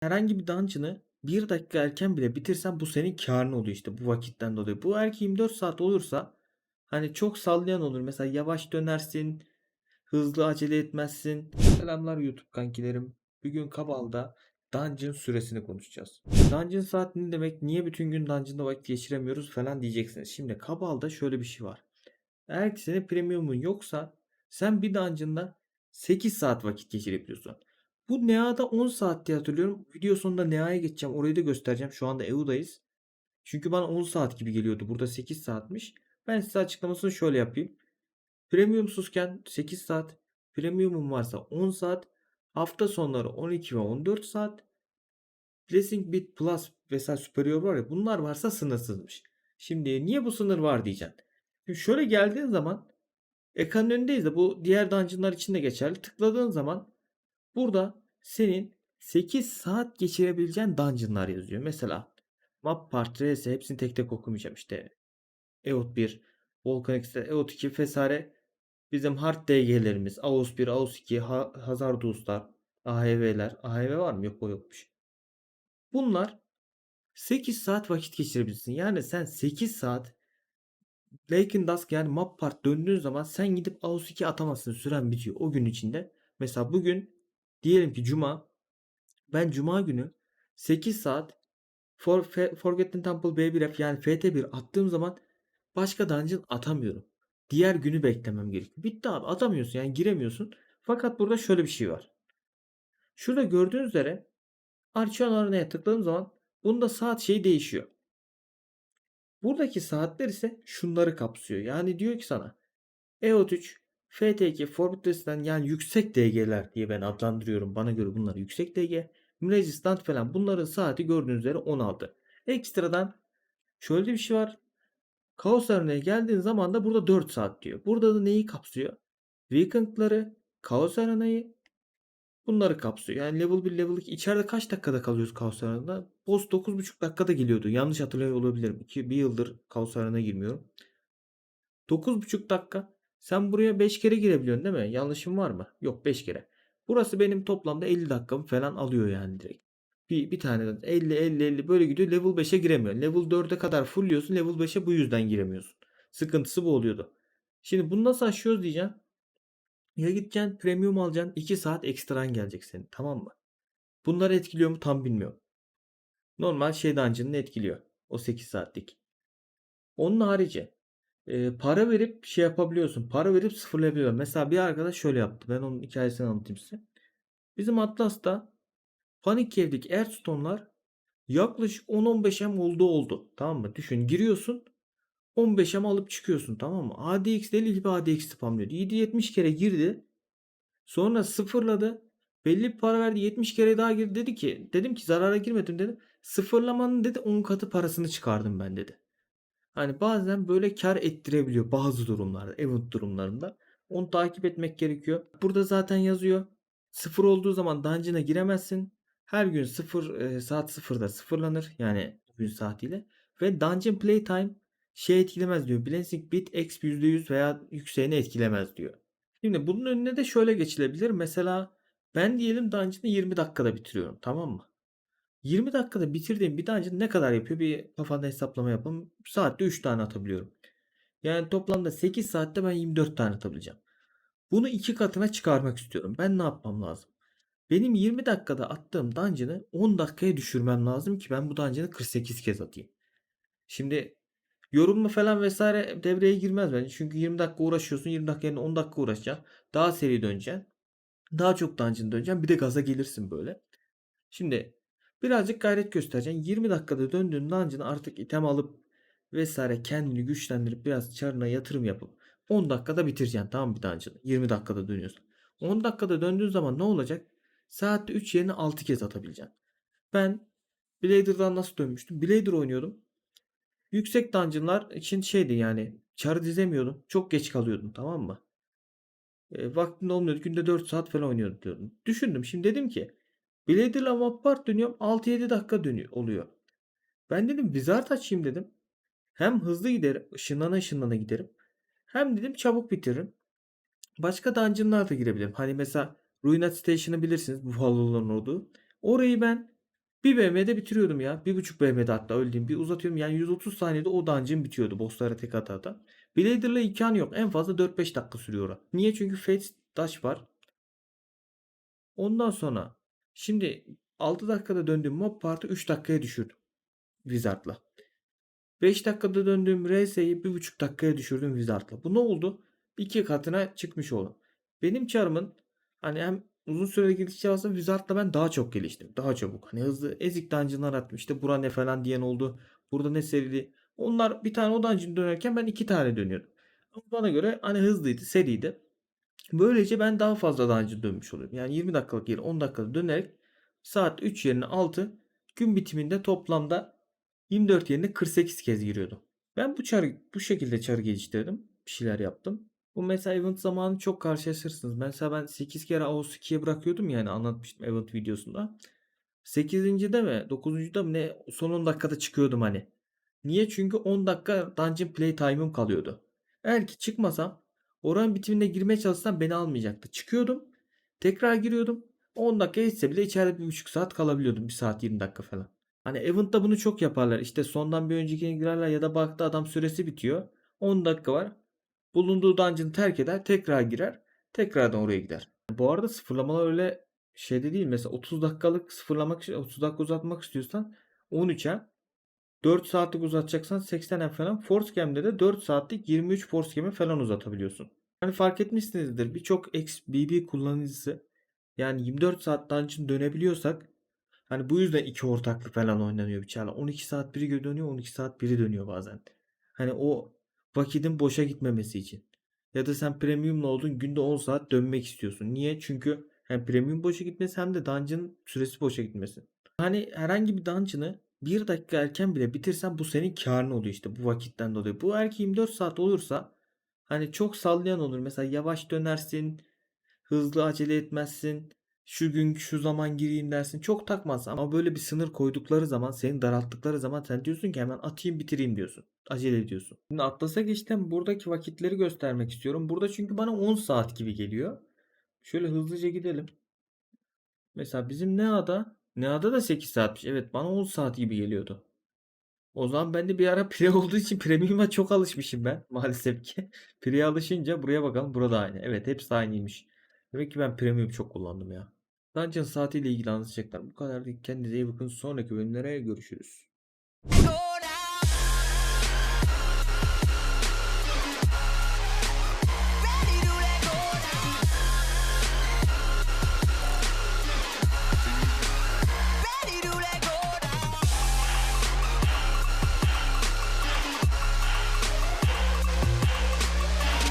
Herhangi bir dungeon'ı 1 dakika erken bile bitirsen bu senin kârın oluyor işte bu vakitten dolayı. Bu eğer ki 24 saat olursa hani çok sallayan olur. Mesela yavaş dönersin, hızlı acele etmezsin. Selamlar YouTube kankilerim. Bugün Kabal'da dungeon süresini konuşacağız. Dungeon saat ne demek? Niye bütün gün dungeon'da vakit geçiremiyoruz falan diyeceksiniz. Şimdi Kabal'da şöyle bir şey var. Eğer ki senin premiumun yoksa sen bir dungeon'da 8 saat vakit geçirebiliyorsun. Bu Nea'da 10 saat diye hatırlıyorum. Video sonunda Nea'ya geçeceğim. Orayı da göstereceğim. Şu anda EU'dayız. Çünkü bana 10 saat gibi geliyordu. Burada 8 saatmiş. Ben size açıklamasını şöyle yapayım. Premiumsuzken 8 saat. Premiumum varsa 10 saat. Hafta sonları 12 ve 14 saat. Blessing Bit Plus vesaire Superior var ya bunlar varsa sınırsızmış. Şimdi niye bu sınır var diyeceksin. Şimdi şöyle geldiğin zaman ekranın önündeyiz de bu diğer dungeonlar için de geçerli. Tıkladığın zaman burada senin 8 saat geçirebileceğin dungeonlar yazıyor. Mesela Map Part, RS hepsini tek tek okumayacağım işte. EOT 1, Volcan X'de, EOT 2 vesaire bizim hard DG'lerimiz, AOS 1, AOS 2, Ha- Hazardus'lar, AHV'ler. AHV var mı? Yok o yokmuş. Bunlar 8 saat vakit geçirebilirsin. Yani sen 8 saat Lake in Dusk yani map part döndüğün zaman sen gidip AOS 2 atamazsın. Süren bitiyor o gün içinde. Mesela bugün diyelim ki Cuma. Ben Cuma günü 8 saat For, Forgotten Temple B1F yani FT1 attığım zaman başka dungeon atamıyorum. Diğer günü beklemem gerekiyor. Bitti abi atamıyorsun yani giremiyorsun. Fakat burada şöyle bir şey var. Şurada gördüğünüz üzere Archeon Arena'ya tıkladığım zaman bunda saat şeyi değişiyor. Buradaki saatler ise şunları kapsıyor. Yani diyor ki sana EOT3, FT2, Forbidden yani yüksek DG'ler diye ben adlandırıyorum. Bana göre bunlar yüksek DG. Resistant falan bunların saati gördüğünüz üzere 16. Ekstradan şöyle bir şey var. Kaos Arena'ya geldiğin zaman da burada 4 saat diyor. Burada da neyi kapsıyor? Weekend'ları, Kaos Arena'yı bunları kapsıyor. Yani level 1, level 2 içeride kaç dakikada kalıyoruz Kaos Arena'da? Boss 9,5 dakikada geliyordu. Yanlış hatırlıyor olabilirim. 2 bir yıldır Kaos Arena'ya girmiyorum. 9,5 dakika. Sen buraya 5 kere girebiliyorsun değil mi? Yanlışım var mı? Yok 5 kere. Burası benim toplamda 50 dakikamı falan alıyor yani direkt. Bir, bir tane 50 50 50 böyle gidiyor. Level 5'e giremiyor. Level 4'e kadar fullliyorsun. Level 5'e bu yüzden giremiyorsun. Sıkıntısı bu oluyordu. Şimdi bunu nasıl aşıyoruz diyeceğim. Ya gideceksin premium alacaksın 2 saat ekstran gelecek senin tamam mı? Bunları etkiliyor mu tam bilmiyorum. Normal şey dungeon'ını etkiliyor. O 8 saatlik. Onun harici para verip şey yapabiliyorsun. Para verip sıfırlayabiliyorsun. Mesela bir arkadaş şöyle yaptı. Ben onun hikayesini anlatayım size. Bizim Atlas'ta Panik Cave'deki Airstone'lar yaklaşık 10-15 M oldu oldu. Tamam mı? Düşün giriyorsun 15 M alıp çıkıyorsun tamam mı? ADX deli gibi ADX spamlıyordu. 7-70 kere girdi. Sonra sıfırladı. Belli bir para verdi. 70 kere daha girdi. Dedi ki dedim ki zarara girmedim dedim. Sıfırlamanın dedi 10 katı parasını çıkardım ben dedi. Hani bazen böyle kar ettirebiliyor bazı durumlarda, event durumlarında. Onu takip etmek gerekiyor. Burada zaten yazıyor. Sıfır olduğu zaman dungeon'a giremezsin. Her gün sıfır e, saat sıfırda sıfırlanır. Yani gün saatiyle. Ve dungeon playtime şey etkilemez diyor. Blessing bit exp %100 veya yükseğini etkilemez diyor. Şimdi bunun önüne de şöyle geçilebilir. Mesela ben diyelim dungeon'ı 20 dakikada bitiriyorum. Tamam mı? 20 dakikada bitirdiğim bir dungeon ne kadar yapıyor? Bir kafanda hesaplama yapalım. Saatte 3 tane atabiliyorum. Yani toplamda 8 saatte ben 24 tane atabileceğim. Bunu iki katına çıkarmak istiyorum. Ben ne yapmam lazım? Benim 20 dakikada attığım dungeon'ı 10 dakikaya düşürmem lazım ki ben bu dungeon'ı 48 kez atayım. Şimdi yorulma falan vesaire devreye girmez bence. Çünkü 20 dakika uğraşıyorsun. 20 dakika yerine 10 dakika uğraşacaksın. Daha seri döneceksin. Daha çok dungeon döneceksin. Bir de gaza gelirsin böyle. Şimdi birazcık gayret göstereceksin. 20 dakikada döndüğün dungeon'ı artık item alıp vesaire kendini güçlendirip biraz çarına yatırım yapıp 10 dakikada bitireceksin tamam bir dungeon'ı. 20 dakikada dönüyorsun. 10 dakikada döndüğün zaman ne olacak? Saatte 3 yerine 6 kez atabileceksin. Ben Blader'dan nasıl dönmüştüm? Blader oynuyordum. Yüksek dungeon'lar için şeydi yani çarı dizemiyordum. Çok geç kalıyordum tamam mı? E, vaktim olmuyordu. Günde 4 saat falan oynuyordum diyordum. Düşündüm. Şimdi dedim ki Blader'la map part dönüyorum. 6-7 dakika dönüyor oluyor. Ben dedim Wizard açayım dedim. Hem hızlı giderim. ışınlana ışınlana giderim. Hem dedim çabuk bitiririm. Başka dungeon'lar da girebilirim. Hani mesela Ruined Station'ı bilirsiniz. Buffalo'ların olduğu. Orayı ben Bir BM'de bitiriyordum ya. 1.5 BM'de hatta diyeyim. Bir uzatıyorum yani 130 saniyede o dungeon bitiyordu bosslara tek ata ata. Blader'la imkanı yok. En fazla 4-5 dakika sürüyor. Niye? Çünkü Fate Dash var. Ondan sonra şimdi 6 dakikada döndüğüm mob partı 3 dakikaya düşürdüm. Wizard'la. 5 dakikada döndüğüm RS'yi 1.5 dakikaya düşürdüm Wizard'la. Bu ne oldu? 2 katına çıkmış oldu. Benim çarımın hani hem uzun süreli gelişeceği aslında Wizard'la ben daha çok geliştim. Daha çabuk. Hani hızlı ezik dungeon'lar attım. İşte bura ne falan diyen oldu. Burada ne serili. Onlar bir tane o dungeon dönerken ben iki tane dönüyordum. Ama bana göre hani hızlıydı, seriydi. Böylece ben daha fazla dungeon dönmüş oluyorum. Yani 20 dakikalık yeri 10 dakikada dönerek saat 3 yerine 6 gün bitiminde toplamda 24 yerine 48 kez giriyordum. Ben bu çar bu şekilde çarı geliştirdim. Bir şeyler yaptım. Bu mesela event zamanı çok karşılaşırsınız. Mesela ben 8 kere AOS 2'ye bırakıyordum yani anlatmıştım event videosunda. 8. mi 9. da mı ne son 10 dakikada çıkıyordum hani. Niye? Çünkü 10 dakika dungeon play time'ım kalıyordu. Eğer ki çıkmasam oranın bitimine girmeye çalışsam beni almayacaktı. Çıkıyordum. Tekrar giriyordum. 10 dakika geçse bile içeride 1,5 saat kalabiliyordum. 1 saat 20 dakika falan. Hani Event'ta bunu çok yaparlar. İşte sondan bir öncekine girerler ya da baktı adam süresi bitiyor. 10 dakika var. Bulunduğu dungeon'ı terk eder. Tekrar girer. Tekrardan oraya gider. Bu arada sıfırlamalar öyle şeyde değil. Mesela 30 dakikalık sıfırlamak 30 dakika uzatmak istiyorsan 13'e 4 saatlik uzatacaksan 80'e falan. Force Game'de de 4 saatlik 23 Force Game'e falan uzatabiliyorsun. Hani fark etmişsinizdir birçok ex-BB kullanıcısı yani 24 saat dungeon dönebiliyorsak hani bu yüzden iki ortaklı falan oynanıyor bir çarla. 12 saat biri dönüyor 12 saat biri dönüyor bazen. Hani o vakitin boşa gitmemesi için. Ya da sen premiumla oldun günde 10 saat dönmek istiyorsun. Niye? Çünkü hem premium boşa gitmesi hem de dungeon süresi boşa gitmesi. Hani herhangi bir dungeon'ı 1 dakika erken bile bitirsen bu senin karın oluyor işte bu vakitten dolayı. Bu erki 24 saat olursa hani çok sallayan olur. Mesela yavaş dönersin, hızlı acele etmezsin. Şu gün şu zaman gireyim dersin. Çok takmaz ama böyle bir sınır koydukları zaman seni daralttıkları zaman sen diyorsun ki hemen atayım bitireyim diyorsun. Acele ediyorsun. Şimdi Atlas'a geçtim. Buradaki vakitleri göstermek istiyorum. Burada çünkü bana 10 saat gibi geliyor. Şöyle hızlıca gidelim. Mesela bizim Nea'da Nea'da da 8 saatmiş. Evet bana 10 saat gibi geliyordu. O zaman ben de bir ara pre olduğu için premium'a çok alışmışım ben maalesef ki. Pre'ye alışınca buraya bakalım burada aynı. Evet hepsi aynıymış. Demek ki ben premium çok kullandım ya. Dungeon saatiyle ilgili anlatacaklar. Bu kadar. Kendinize iyi bakın. Sonraki bölümlere görüşürüz.